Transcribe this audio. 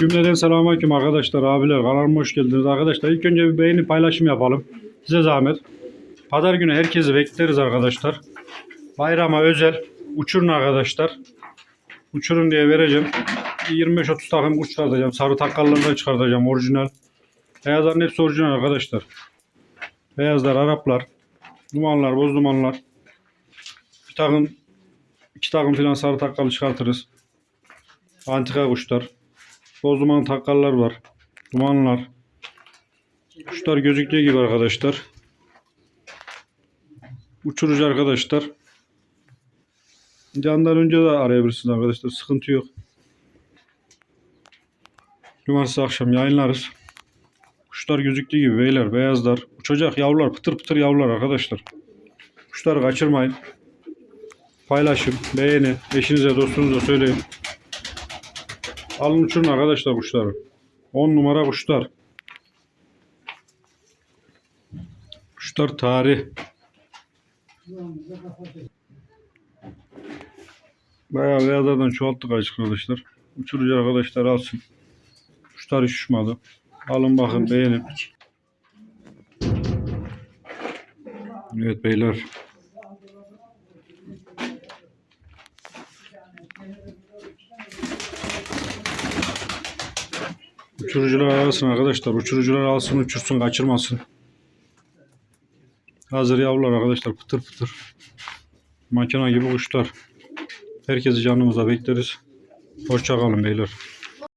Cümleden selamünaleyküm arkadaşlar, abiler. Kanalıma hoş geldiniz arkadaşlar. İlk önce bir beğeni paylaşım yapalım. Size zahmet. Pazar günü herkesi bekleriz arkadaşlar. Bayrama özel uçurun arkadaşlar. Uçurun diye vereceğim. Bir 25-30 takım kuş çıkartacağım. Sarı takkalları da çıkartacağım orijinal. Beyazların hepsi orijinal arkadaşlar. Beyazlar, Araplar, dumanlar, boz dumanlar. Bir takım, iki takım filan sarı takkalı çıkartırız. Antika kuşlar. Boz duman takkallar var. Dumanlar. Kuşlar gözüktüğü gibi arkadaşlar. Uçurucu arkadaşlar. Candan önce de arayabilirsiniz arkadaşlar. Sıkıntı yok. Cumartesi akşam yayınlarız. Kuşlar gözüktüğü gibi beyler, beyazlar. Uçacak yavrular, pıtır pıtır yavrular arkadaşlar. Kuşları kaçırmayın. Paylaşın, beğeni, eşinize, dostunuza söyleyin. Alın uçurun arkadaşlar kuşları. 10 numara kuşlar. Kuşlar tarih. Bayağı beyazlardan çoğalttık açık arkadaşlar. Uçurucu arkadaşlar alsın. Kuşlar hiç uçmadı. Alın bakın beğenin. Evet beyler. Uçurucular arasın arkadaşlar. Uçurucular alsın uçursun kaçırmasın. Hazır yavrular arkadaşlar pıtır pıtır. Makina gibi kuşlar. Herkesi canımıza bekleriz. Hoşça kalın beyler.